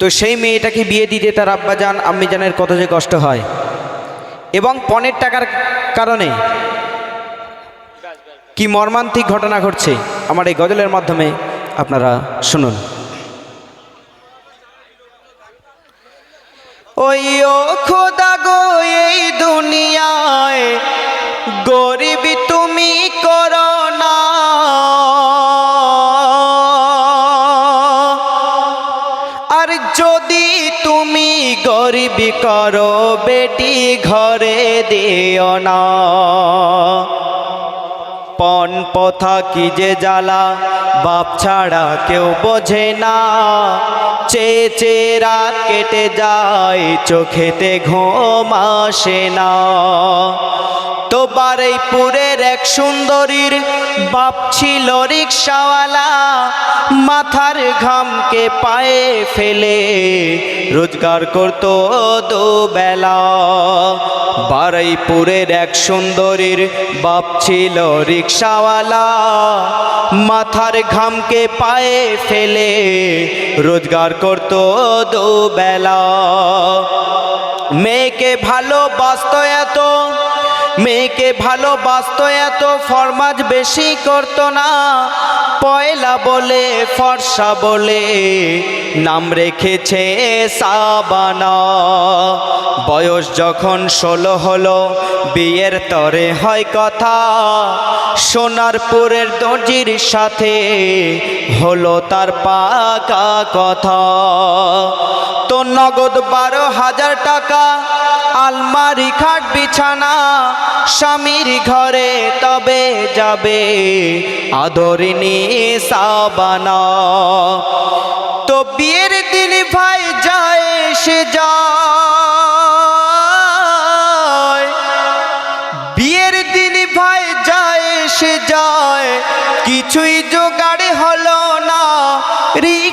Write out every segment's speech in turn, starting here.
তো সেই মেয়েটাকে বিয়ে দিতে তার আব্বাজান, আম্মিজানের কত যে কষ্ট হয়। এবং পণের টাকার কারণে কি মর্মান্তিক ঘটনা ঘটছে, আমার এই গজলের মাধ্যমে আপনারা শুনুন। ওই খোদা গো, এই দুনিয়ায় গরিব তুমি করো বেটি ঘরে দিও না। পণ পথা কি যে জ্বালা? বাপ ছাড়া কেউ বোঝে না। চেয়ে চেয়ে রাত কেটে যায়, চোখেতে ঘুম আসে না। তো বারুইপুরের এক সুন্দরীর বাপ ছিল রিক্সাওয়ালা। মাথার ঘামকে পায়ে ফেলে, রোজগার করতো দুবেলা। বারুইপুরের এক সুন্দরীর বাপ ছিল রিক্সাওয়ালা মাথার ঘামকে পায়ে ফেলে রোজগার করতো দুবেলা। মেয়েকে ভালোবাসত এত, মেয়েকে ভালোবাসত এত ফরমাজ বেশি করতো না। পয়লা বলে, ফর্সা বলে, নাম রেখেছে সাবানা। বয়স যখন ষোলো হলো, বিয়ের তরে হয় কথা। সোনারপুরের দর্জির সাথে হলো তার পাকা কথা। তো নগদ বারো হাজার টাকা আলমারি খাট, বিছানা, স্বামীর ঘরে তবে যাবে আদরিনী সাবানা। তো বিয়ের দিন ভাই যায়, সে যায়। বিয়ের দিন ভাই যায়, সে যায়। কিছুই জোগাড়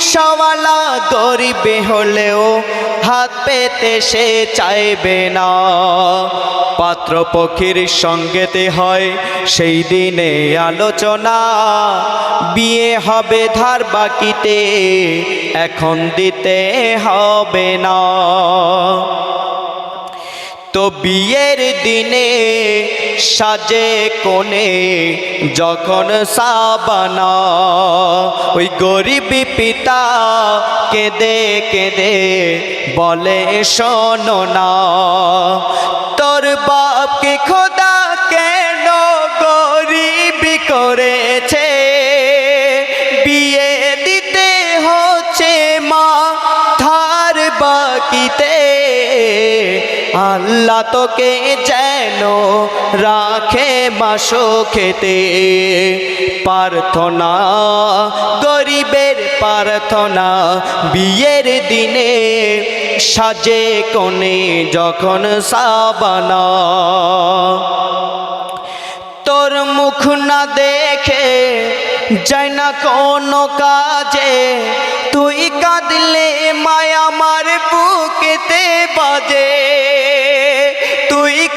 রিক্সাওয়ালা গরিবে হলেও হাত পেতে সে চাইবে না। পাত্রপক্ষীর সঙ্গেতে হয় সেই দিনে আলোচনা। বিয়ে হবে ধার বাকিতে, এখন দিতে হবে না। তো বিয়ের দিনে সাজে কোণে যখন সাবানা, ওই গরিব পিতা কেঁদে কেঁদে বলে, শোনো না, তোর বাপকে খোদা কেন গরিব করেছে? আল্লাহ তোকে যেন রাখে মাসো খেতে প্রার্থনা, গরিবের প্রার্থনা, বিয়ের দিনে সাজে কোণে যখন সাবানা। তোর মুখ না দেখে যায় না কোনো কাজে, তুই কাঁদলে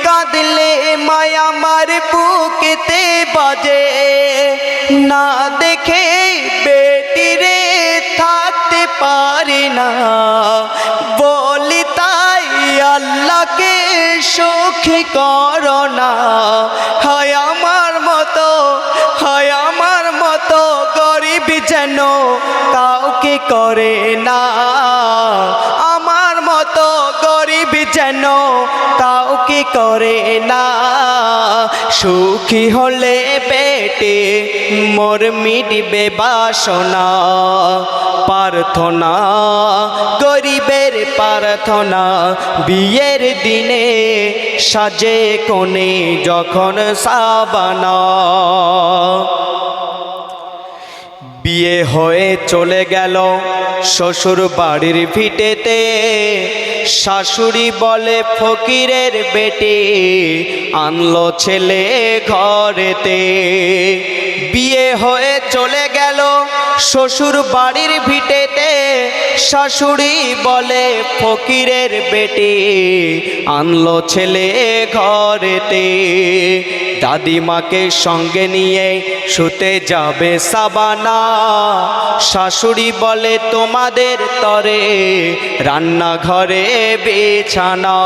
কাঁদলে মায়া আমার বুকেতে বাজে। না দেখে বেটিরে থাকতে পারি না। বলি তাই আল্লাহকে সুখী করো না। হয় আমার মতো, হয় আমার মতো গরিব যেন কাউকে করে না। করে না। সুখী হলে পেটে মোর মিটবে বাসনা। প্রার্থনা, গরিবের প্রার্থনা, বিয়ের দিনে সাজে কোণে যখন সাবানা। বিয়ে হয়ে চলে গেল শ্বশুর বাড়ির ভিটেতে। শাশুড়ি বলে, ফকিরের বেটে আনলো ছেলে ঘরেতে। বিয়ে হয়ে চলে গেল শ্বশুর বাড়ির ভিটেতে। শাশুড়ি বলে, ফকিরের বেটি আনলো ছেলে ঘরেতে দাদিমাকে সঙ্গে নিয়ে শুতে যাবে সাবানা। শাশুড়ি বলে, তোমাদের তরে রান্নাঘরে বিছানা।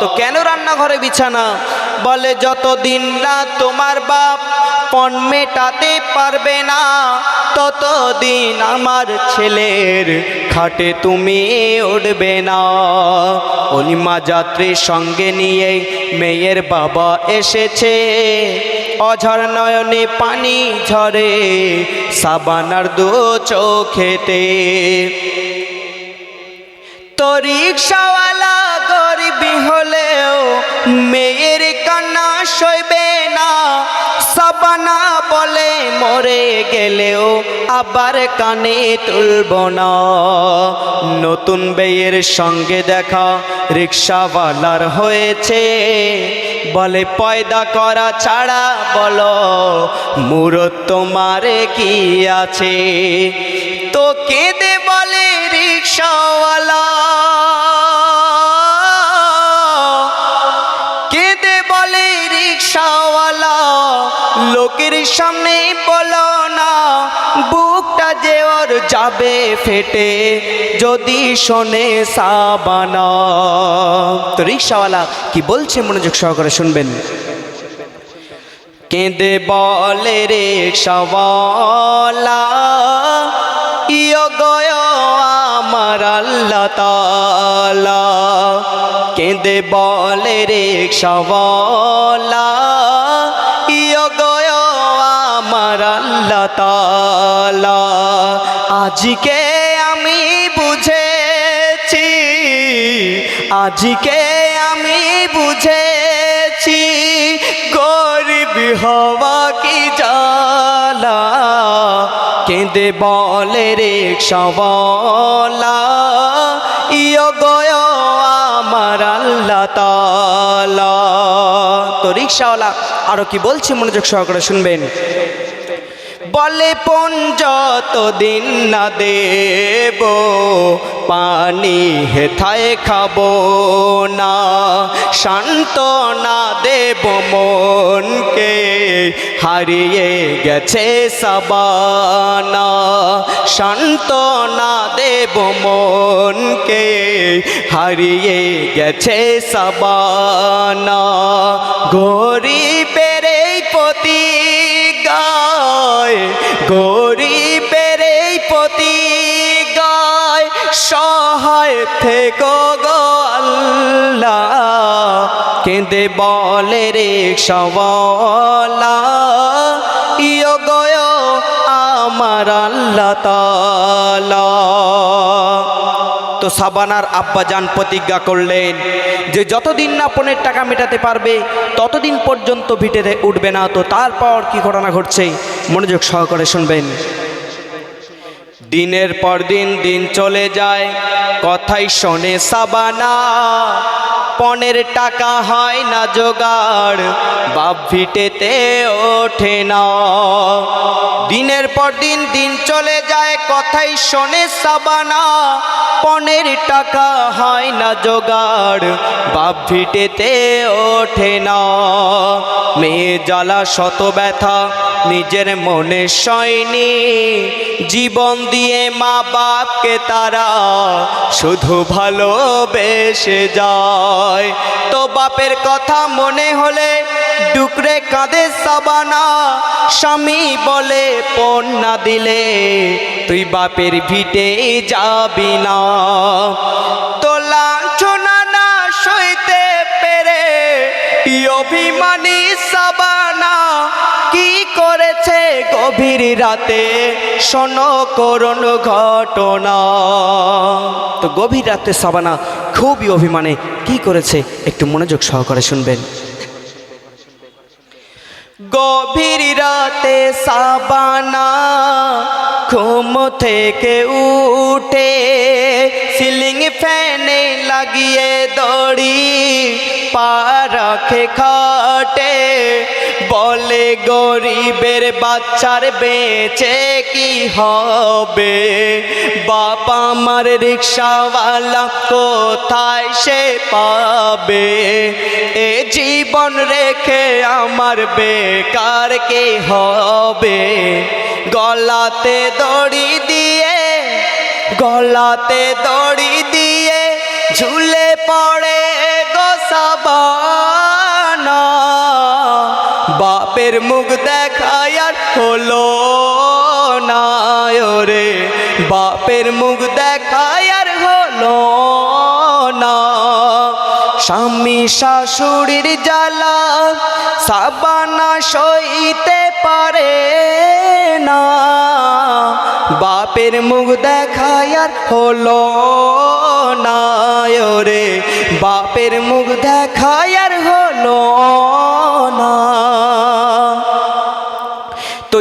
তো কেন রান্নাঘরে বিছানা? বলে, যতদিন না তোমার বাপ পণ মেটাতে পারবে না, ততদিন আমার ছেলের খাটে তুমি উঠবে না। অলিমা যাত্রীর সঙ্গে নিয়ে মেয়ের বাবা এসেছে। অঝর নয়নে পানি ঝরে সাবানার দু চোখেতে। তো রিক্সাওয়ালা গরিবি হলেও মেয়ের কান্না সইবে না। সাবানা বলে মরে গেলেও আবার কানে তুলব না। নতুন বেয়ের সঙ্গে দেখা রিক্সাওয়ালার হয়েছে। বলে, পয়দা করা ছাড়া বলো, মুরত তোমারে কি আছে? তো কেঁদে বলে রিক্সাওয়ালা। কেঁদে বলে রিক্সাওয়ালা, লোকের সামনে বলো না, বুকটা যে ওর যাবে ফেটে, যদি শোনে সাবানা। তো রিক্সাওয়ালা কি বলছে মনোযোগ সহকারে শুনবেন? কেঁদে বলে রে তালা। কেঁদে বলে রে সওয়ালা, ইয় গয় আমার আল্লাহ তালা। আজকে আমি বুঝেছি, আজকে আমি বুঝেছি, গরিব হওয়া কেঁদে বলে রে সবলা, ইয় গয় আমার আল্লাহ তালা তো রিক্সাওয়ালা আরও কি বলছে মনোযোগ সহকারে শুনবেন? বলে পন যতদিন না দেব, পানি হেথায় খাব না। শান্ত না দেব মনকে, হারিয়ে গেছে সাবানা। শান্ত না দেব মনকে, হারিয়ে গেছে সাবানা। গরিবের এই পতি গায় গরিবের এই পতি গায় সহায় থেকো গো কেঁদে বলে রে সবলা, ইয় গয় আমার আল্লাহ তালা। তো সাবানার আব্বাজান প্রতিজ্ঞা করলেন যে যতদিন না পনেরো টাকা মেটাতে পারবে, ততদিন পর্যন্ত ভিটেতে উঠবে না। তো তারপর কি ঘটনা ঘটছে? মনোযোগ সহকারে শুনবেন। দিনের পর দিন দিন চলে যায়, কথাই শোনে সাবানা। পনেরো টাকা হয় না জোগাড়, বাপ ভিটেতে ওঠে না। দিনের পর দিন দিন চলে যায় কথাই শোনে সাবানা, পনেরো টাকা হয় না জোগাড়। বাপ ভিটেতে ওঠে না। মেয়ে জ্বালা, শত ব্যথা, নিজের মনে সয়নি। জীবন দিয়ে মা বাপকে তারা শুধু ভালোবেসে যায়। তো বাপের কথা মনে হলে ডুকরে কাঁদে সাবানা। স্বামী বলে পণ না দিলে তুই বাপের ভিটে যাবি না। অভিমানী সাবানা কি করেছে গভীর রাতে? শোনো করুণ ঘটনা। তো গভীর রাতে সাবানা খুবই অভিমানে কি করেছে? একটু মনোযোগ সহকারে শুনবেন। গভীর রাতে সাবানা ঘুম থেকে উঠে সিলিং ফ্যানে লাগিয়ে দড়ি পা খাটে। বলে গরিবের বাচ্চার বেঁচে কি হবে? বাবা আমার রিক্সাওয়ালা কোথায় সে পাবে? এ জীবন রেখে আমার বেকার কি হবে? গলাতে দড়ি দিয়ে, গলাতে দড়ি দিয়ে ঝুলে পড়ে বাপের মুখ দেখায় আর হলো না রে। বাপের মুখ দেখায় আর হলো না। স্বামী শাশুড়ির জ্বালা সাবানা সইতে পারে না। বাপের মুখ দেখায় আর হলো না রে। বাপের মুখ দেখায় আর হলো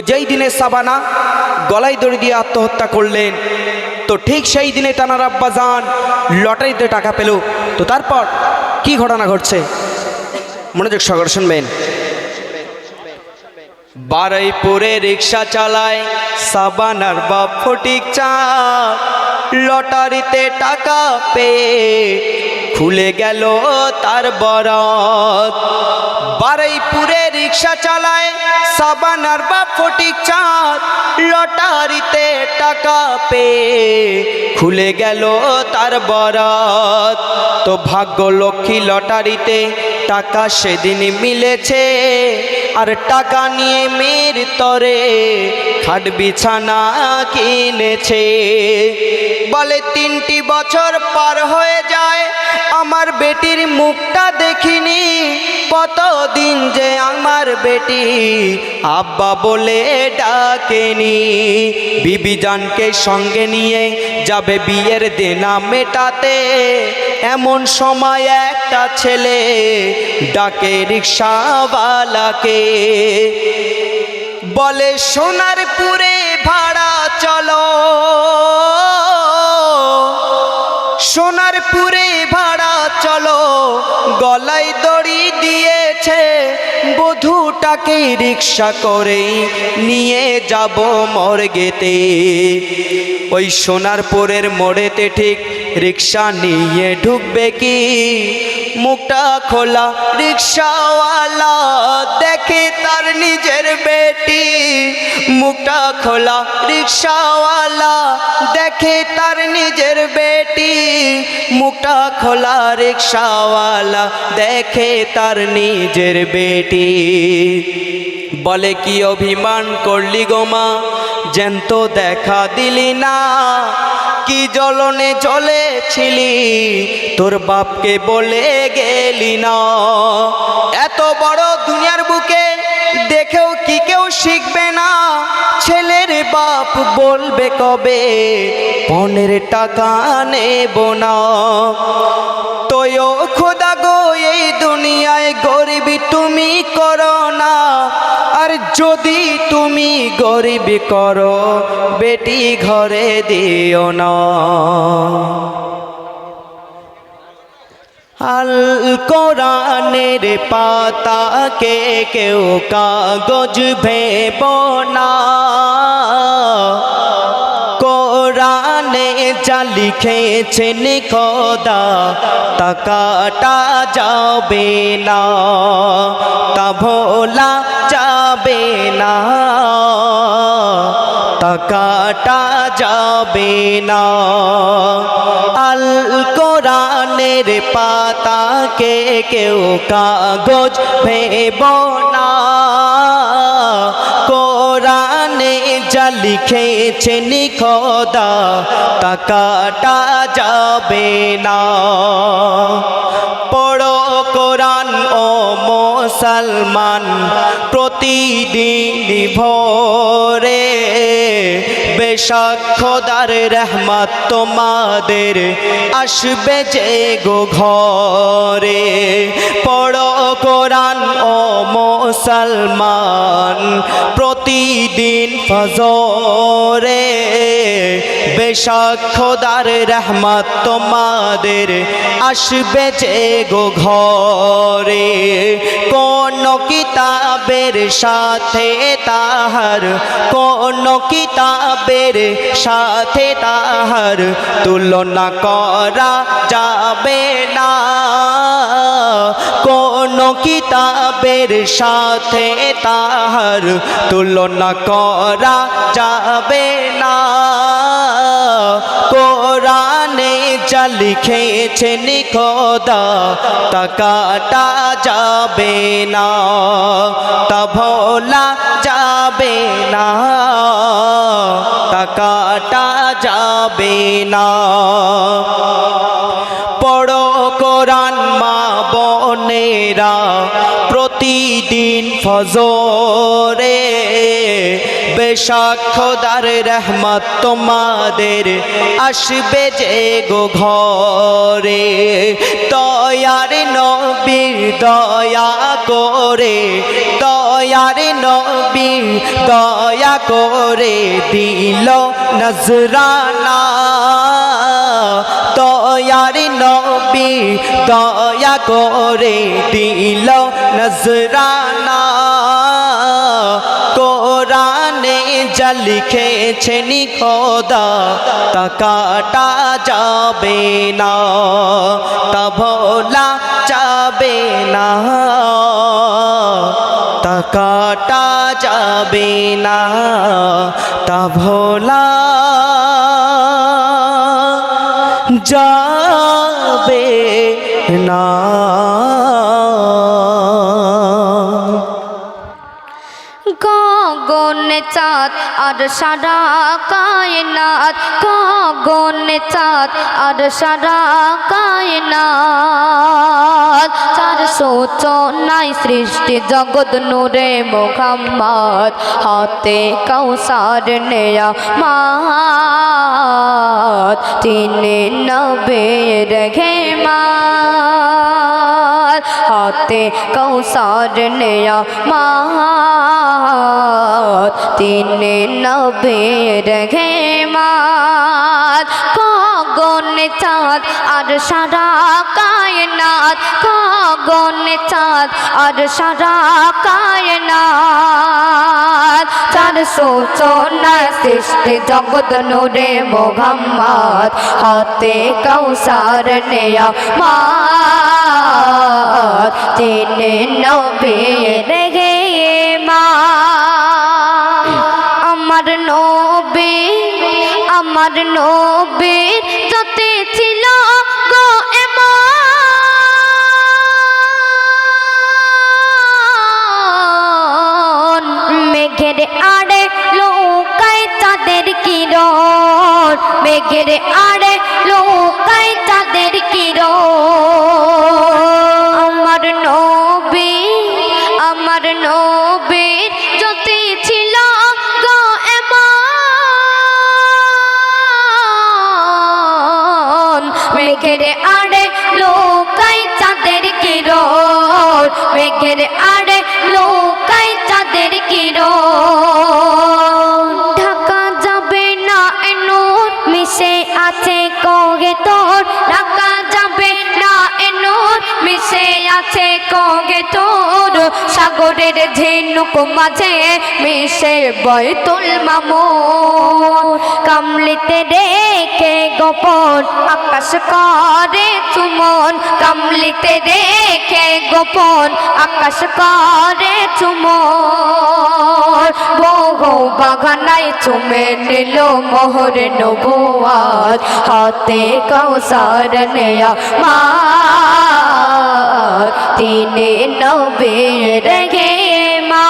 যেই দিনে সাবানা গলায় দড়ি দিয়ে আত্মহত্যা করলেন, তো ঠিক সেই দিনে তানার আব্বা যান, লটারিতে টাকা পেল। তো তারপর কি ঘটনা ঘটছে? মনোযোগ সহকারে শুনবেন। বারাইপুরে রিক্সা চালায়, সাবানার বাপ ফটিক চা লটারিতে টাকা পেয়ে খুলে গেল তার বরাত। বারাইপুরে রিক্সা চালায় সাবানার বা ফটিক চাঁদ, লটারিতে টাকা পেয়ে খুলে গেল তার বরাত। তো ভাগ্য লক্ষ্মী লটারিতে টাকা সেদিন মিলেছে। আর টাকা নিয়ে মেয়ের তরে খাট বিছানা কিনেছে। বলে, তিনটি বছর পার হয়ে যায়, আমার বেটির মুখটা দেখিনি। কতদিন যে আমার বেটি আব্বা বলে ডাকেনি। বিবি জানকে সঙ্গে নিয়ে যাবে বিয়ের দেনা মেটাতে। এমন সময় একটা ছেলে ডাকে রিক্সাওয়ালাকে। বলে, সোনারপুরে ভাড়া চলো। সোনারপুরে ভাড়া চলো, গলায় দড়ি বধূটাকে রিক্সা করে নিয়ে যাব মর্গেতে। ওই সোনারপুরের মোড়েতে ঠিক রিক্সা নিয়ে ঢুকবে কি? মুখটা খোলা, রিক্সাওয়ালা দেখে তার নিজের বেটি। মুখটা খোলা, রিক্সাওয়ালা দেখে তার নিজের বেটি। মুখটা খোলা, রিক্সাওয়ালা দেখে তার নিজের বেটি। বলে, কি অভিমান করলি গোমা জ্যান্ত দেখা দিলি না। কি জ্বলনে ছিলি তোর বাপকে বলে গেলি না। এত বড় দুনিয়ার বুকে দেখেও কি কেউ শিখবে না? ছেলের বাপ বলবে কবে পনেরো টাকা নেব না? তোয় খোদা দুনিয়ায় গরিবি তুমি করো না। আর যদি তুমি গরিবি করো, বেটি ঘরে দিও না। আল কোরআনের পাতাকে কেউ কাগজ ভেব না। কোরআনে লিখেছেন খোদা তা কাটা যাবে না, তা ভোলা যাবে না তা কাটা যাবে না। আল কোরআনের পাতাকে কেউ কাগজ ভেব লিখেছেন খোদা তা কাটা যাবে না। পড়ো কোরআন ও মুসলমান প্রতিদিন ভোরে। বেশক খোদার রহমত তোমাদের আসবে যে গো ঘরে। পড়ো কোরআন ও মুসলমান প্রতিদিন ফজরে। বেশক খোদার রহমত তোমাদের আসবে যে গো ঘরে। কোন কিতাবের সাথে তাহার, কোন কিতাবের সাথে তাহার তুলনা করা যাবে না। কোন কিতাবের সাথে তাহার তুলনা করা যাবে না। লিখেছেন খোদা, তা কাটা যাবে না, তা ভোলা যাবে না, তা কাটা যাবে না। পড়ো কোরআন মা বোনেরা, প্রতিদিন ফজরে বেশক খোদার রহমত তোমাদের আসবে যে গো ঘরে। দয়ার নবীর দয়া করে, দয়ার নবীর দয়া করে দিল নজরানা। দয়ার নবী দয়া করে দিল নজরানা। লিখেছেন খোদা, তা কাটা যাবে না, তা ভোলা যাবে না, তা কাটা যাবে না, তা ভোলা যাবে না। গগনে চাঁদ, আর সারা কায়নাত, গগনে চাঁদ, আর সারা কায়নাত। চার নাই সৃষ্টি জগৎ নূরে মোহাম্মদ, হাতে কৌসার নেয়া মাত তিনি নবে রেখে মা হাতে কৌসার নেয়া মাত তিনি নবের ঘেমাত। গগনে চাঁদ আর সারা কায়নাত গগনে চাঁদ আর সারা কায়নাত। চারশো চোনা সৃষ্টি জগৎ নূরে মোহাম্মদ, হাতে কৌসার নেয়া মাত তিনি নবীর গে মা। আমার নবী, আমার নবীর যতে ছিল মেঘের আড়ে লোকায় চাঁদের কিরণ, মেঘের আড়ে তোর সাগরের ঝিনুক মাঝে মিশে বয়তুল মামুর কামলিতে রেখে গোপন আকাশ করে চুমন। কামলিতে রেখে গোপন আকাশ করে চুমন। বহু বাগানায় চুমে নিল মোহর নবুয়াত হাতে কৌসার নেয়া মা তিনি নবীর গে মা।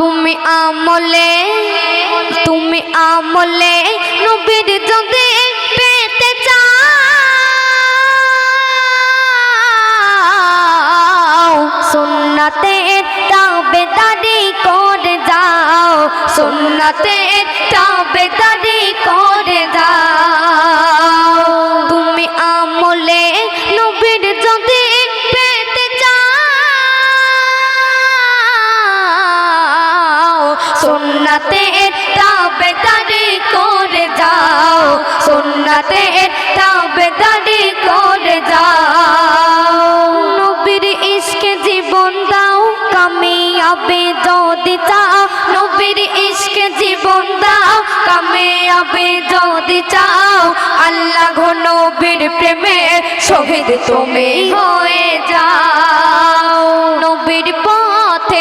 তুমি আমলে তুমি আমলে নবীর যদি পেতে চাও সুন্নাতে তাবেদারি করে যাও সুন্নাতে তাবেদারি করে যাও। তাবেদারি করে যাও। নবীর ইশকে জীবন দাও, কামিয়াবে যদি চাও। নবীর ইশকে জীবন দাও, কামিয়াবে যদি চাও। আল্লাহ নবীর প্রেমে শহীদ তুমি হয়ে যাও। নবীর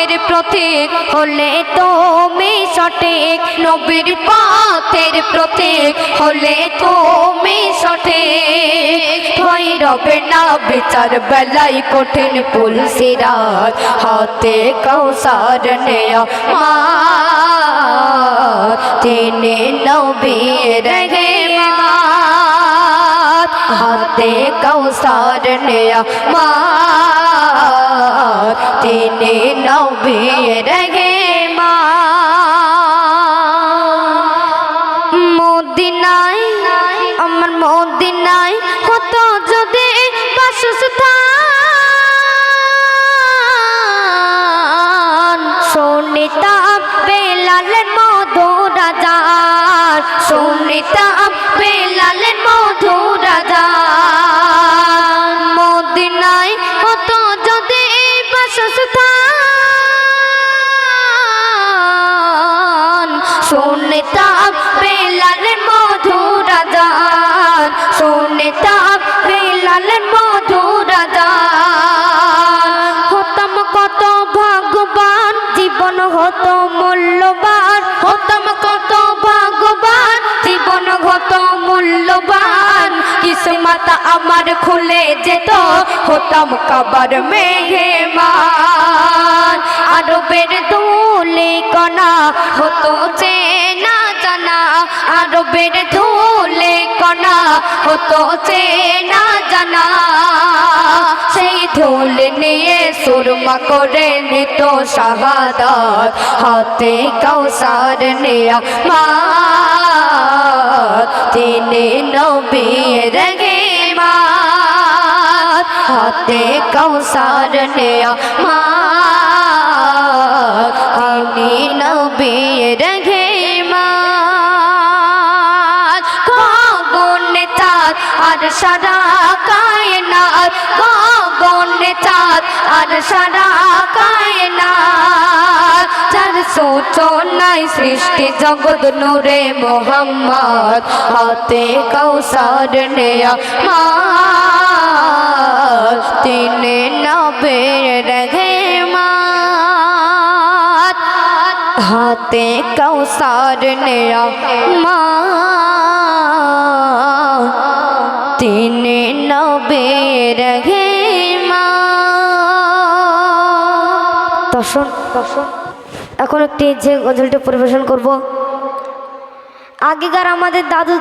পথের প্রতীক হলে তুমি সঠিক। নবীর পথের প্রতীক হলে তুমি সঠিক। ভয় রবে না বিচার বেলায় কঠিন পুলসিরাত হাতে কৌসার নেয়া মা তিনি নবীর হাতে কৌসার নেয়া মা তিনি নবীর গে মা আমার মদিনায় কত যদি বাসস্থান। শুনিতাম বেলালের মধুরাজার শুনিতাম বেলালের মধুরাজার শুনতাম বেলালের মধুরাজান শুনতাম বেলালের মধুরাজান। হতাম কত ভগবান, জীবন হত মূল্যবান। হতাম কত ভগবান, জীবন হত মূল্যবান। কিসমত আমার খুলে যেত হতাম কবর মেঘে মান আরবের ধুলে কণা হতো চেনা জানা আরবের ধুলে কণা, হতো চেনা জানা। সেই ধুল নিয়ে সুরমা করে নিত শাহাদাত, হাতে কৌসার নেয়া মা তিনি নবীর গে মা হাতে কৌসার নেয়া মা তিনি নবীর গে আর সারা কায়নাত চার সূচনায় সৃষ্টি জগৎ নূরে মোহাম্মদ, হাতে কৌসার নেয়া মা তিনি নবের রে হাতে কৌসার নেয়া মা তিনি নবের হে এখন একটি যে গজলটি পরিবেশন করব। আগেকার আমাদের দাদু